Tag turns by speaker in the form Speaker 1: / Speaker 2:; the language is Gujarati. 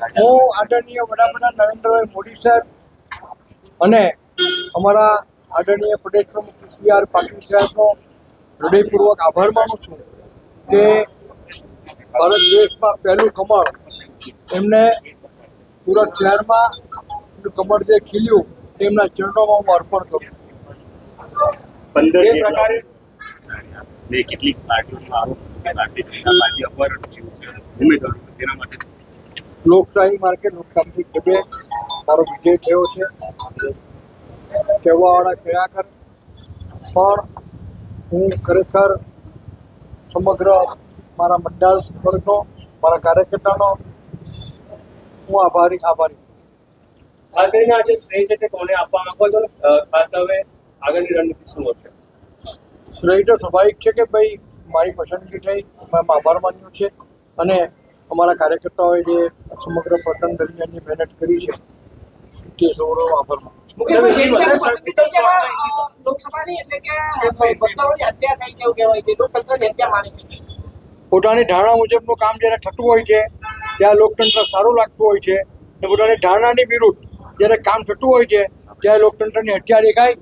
Speaker 1: હું આદરણીય વડાપ્રધાન નરેન્દ્રભાઈ મોદી સાહેબ અને અમારા આદરણીય પ્રદેશ પ્રમુખ સી આર પાટીલ સાહેબનો હૃદયપૂર્વક આભાર માનું છું કે ભારત દેશમાં પહેલું કમળ એમને સુરત શહેરમાં કમળ જે ખીલ્યું તેમના ચરણોમાં હું અર્પણ કરું.
Speaker 2: પંદર
Speaker 3: પ્રકારે
Speaker 2: કેટલીક પાર્ટીઓનો આરોપ ભારતીય જનતા પાર્ટી અપહરણ થયું છે ઉમેદવારો તેના માટે
Speaker 1: લોકશાહી માર્ગે નુકસાનથી ઢબે મારો વિજય થયો છે. કહેવાવાળા કયા કર પણ હું ખરેખર સમગ્ર મારા મંડળ વર્ગનો મારા કાર્યકર્તાનો હું આભારી આભારી
Speaker 3: ખાસ કરીને આજે શ્રેય છે તે કોને આપવા માંગો છો? ખાસ હવે આગળની રણનીતિ શું હશે?
Speaker 1: શ્રેય તો સ્વાભાવિક છે કે ભાઈ મારી પસંદગી થઈ મેં આભાર માન્યો છે. અને અમારા કાર્યકર્તાઓએ જે સમગ્ર પતન દરમિયાનની મહેનત કરી છે. તે સૌનો આભાર પોતાની ધારણા મુજબનું કામ જ્યારે થતું હોય છે ત્યાં લોકતંત્ર સારું લાગતું હોય છે અને પોતાની ધારણાની વિરુદ્ધ જ્યારે કામ થતું હોય છે ત્યારે લોકતંત્રની હત્યા દેખાય.